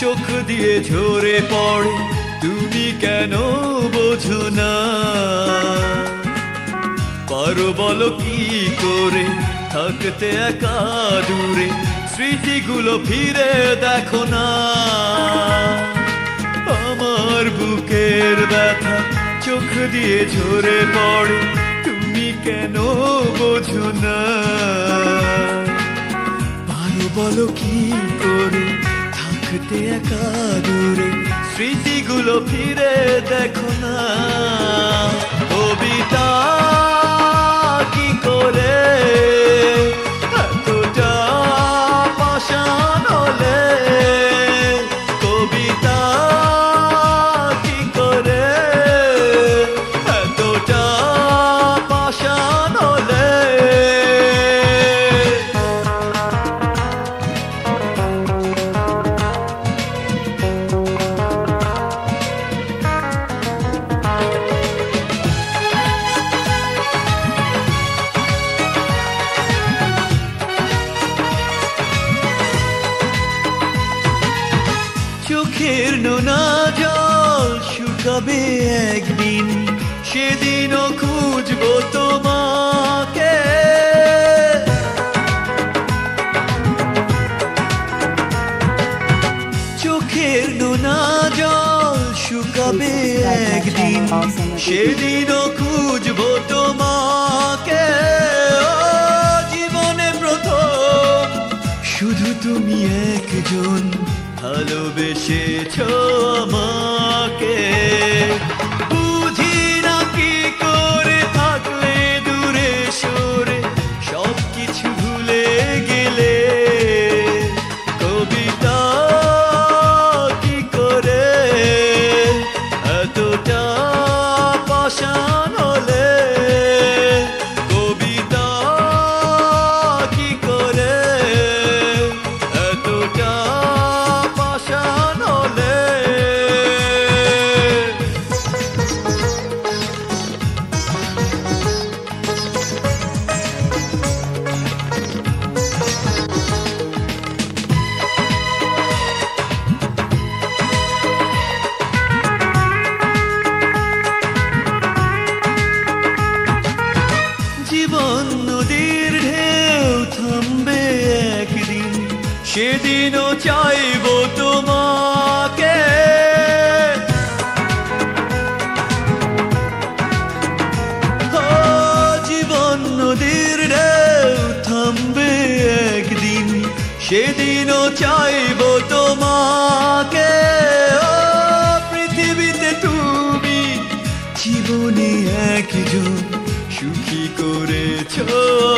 চোখ দিয়ে ঝরে পড়ে তুমি কেন বোঝো না? পারো বলো কি করে থাকতে একা দূরে স্মৃতিগুলো ফিরে দেখো না। আমার বুকের ব্যথা চোখ দিয়ে ঝরে পড়ে, তুমি কেন বোঝো না? ভালো বলো কি করে থাকতে একা দূরে স্মৃতিগুলো ফিরে দেখো না। কবিতা কি করে চোখের নোনা জল শুকাবে একদিন, সেদিনও খুঁজবো তোমাকে। চোখের নোনা জল শুকাবে একদিন, সেদিনও খুঁজবো তোমাকে। জীবনে প্রথম, শুধু তুমি একজন। ভালোবেসেছ আমাকে। সেদিনও চাইব তোমাকে। জীবন নদীর ঢেউ থামবে একদিন, সেদিনও চাইব তোমাকে। পৃথিবীতে তুমি জীবনে একজন, সুখী করেছ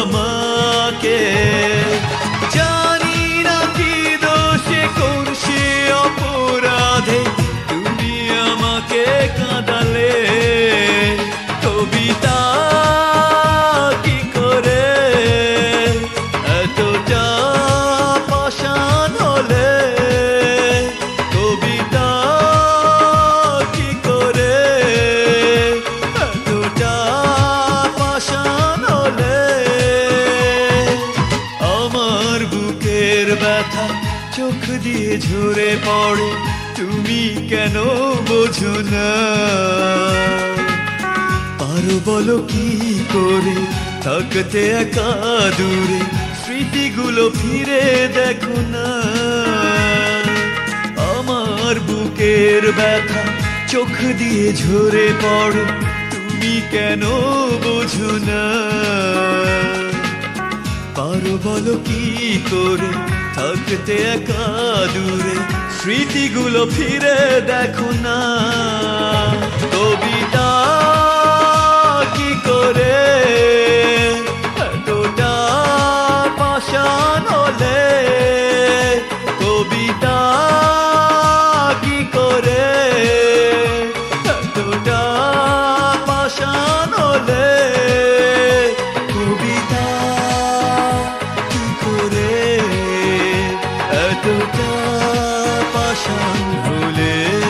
আমাকে। বুকের ব্যথা চোখ দিয়ে ঝরে পড়ে, তুমি কেন বোঝো না? পারো বলো কি করে, থাকতে একা দূরে, স্মৃতিগুলো ফিরে দেখো না। আমার বুকের ব্যথা চোখ দিয়ে ঝরে পড়ে, তুমি কেন বোঝো না? পারো বলো কি করে? থাকতে একা দূরে স্মৃতিগুলো ফিরে দেখো না। কবিতা পাশান ভুলে